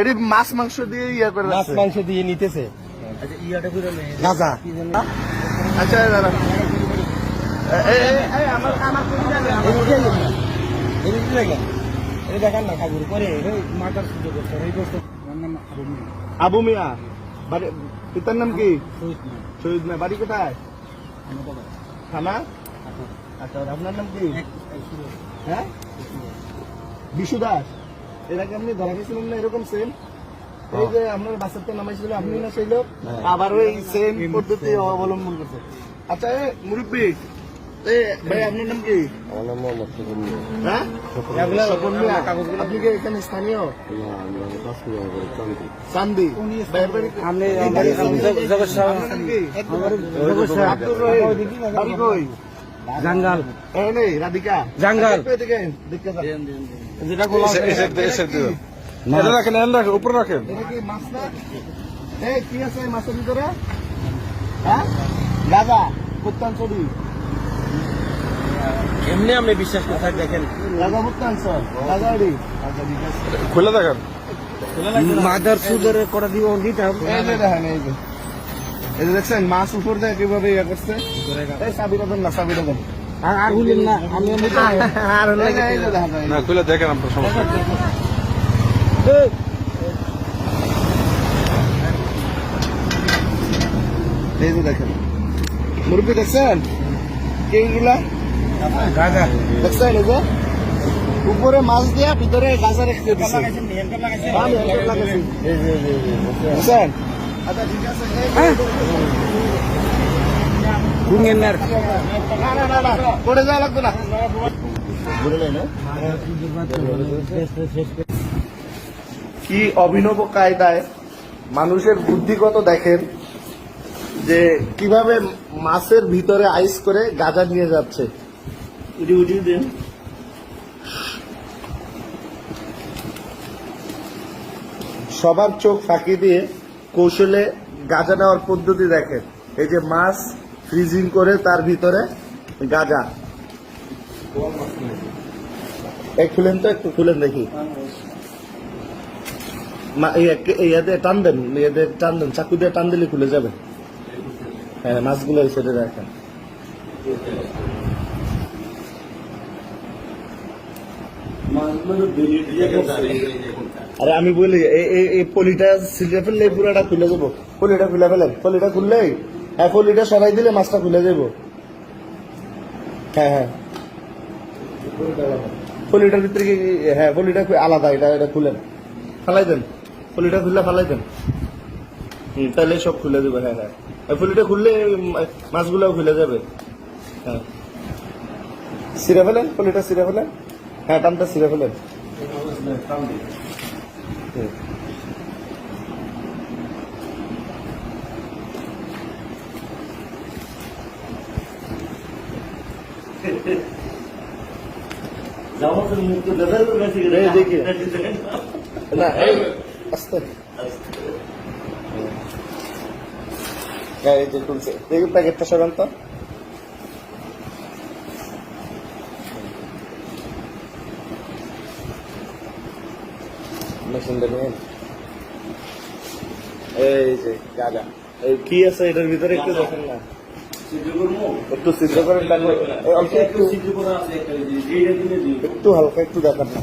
এটি মাছ মাংস দিয়ে ইয়া করে মাছ রাখছে। মাংস দিয়ে নিতেছে। গাঁজা। আচ্ছা দাদা আবু মিয়া। বাড়ি পিতার নাম কি? শহীদ মিয়া। বাড়ি কোথায়? থানা আচ্ছা আপনার নাম কি? হ্যাঁ? বিশু দাস। এর আগে আপনি ধরা গেছিলেন না এরকম সেম এই যে আপনার বাসার তো নামাইছিল আপনি না সেই লোক আবার ওই সেম পদ্ধতি অবলম্বন করছে আচ্ছা মুরব্বী ভাই আপনার নাম কি আমার নাম মোহাম্মদ সুবন হ্যাঁ আপনি কি এখানে স্থানীয় চান্দি ভাইয়ের বাড়ি কি? আপনি আপনার নাম আব্দুর রহিম। বাড়ি কই? জাঙ্গাল এ নেই, রাধিকা জাঙ্গাল। যেটা এটা রাখেন এটা রাখেন উপরে রাখেন কি মাছ না? এই, কি আছে মাছের ভিতরে? হ্যাঁ? গাঁজা, কুত্তান ছবি। এমনি আপনি বিশ্বাস করতে দেখেন গাঁজা কুত্তান ছবি। গাঁজা এডি। ঠিক আছে। খুলে দেখেন মাদার সুদের করে দিব দিতাম এই দেখেন, এই। এই যে দেখছেন মাছ উপর দিয়ে কীভাবে ইয়ে করছে? এই চাবিটা দেন না চাবিটা দেন। আর না আমি আর দেখেন, এই যে। না খুলে দেখেন আপনার সমস্যা। এই যে দেখেন। মুরব্বী দেখছেন? কে এইগুলা দেখছেন এই যে? উপরে মাছ দিয়া ভিতরে গাছা রেখে দিচ্ছে হেলমেট লাগাইছি। দেখছেন ঠিক আছে এই যে- কুঙ্গেনার না না না না পড়ে যাওয়া লাগবে না। কি অভিনব কায়দায় মানুষের বুদ্ধিগত দেখেন যে কীভাবে মাছের ভিতরে আইস করে গাজা নিয়ে যাচ্ছে। উঠি উঠি দেন সবার চোখ ফাঁকি দিয়ে কৌশলে গাজা নেওয়ার পদ্ধতি দেখেন। এই যে মাছ ফ্রিজিং করে তার ভিতরে গাজা। এই খুলেন তো একটু খুলেন দেখি। মা- এই এক- এই ইয়াতে টান দেন ইয়াতে টান দেন চাকু দিয়ে টান দিলে খুলে যাবে। হ্যাঁ মাছগুলো এই সাইডে রাখেন। আরে আমি বলি, এই পলিটা সিলে ফেললে পুরাটা খুলে যাব। পলিটা খুলে ফেলেন, পলিটা খুললেই হ্যাঁ পলিটা সরাই দিলে মাছটা খুলে যাব। হ্যাঁ হ্যাঁ। পলিটার ভিতরে কি হ্যাঁ পলিটা আলাদা, এটা এটা খুলেন। ফালাই দেন, পলিটা খুললে ফালাই দেন। হুম, তাহলে সব খুলে দেবে হ্যাঁ হ্যাঁ। পলিটা খুললে মাছগুলোও খুলে যাবে। হ্যাঁ। সিরে ফেলেন, পলিটা সিরে ফেলেন। হ্যাঁ টানটা সিরে ফেলেন। হুম। এই দেখি। না আস্তে হ্যাঁ, এই যে খুলছে দেখি প্যাকেটটা সরান তো মেশিনটা নিয়ে এই কি আছে এটার ভিতরে একটু দেখেন না। একটু সিদ্ধ একটু হালকা একটু দেখান না।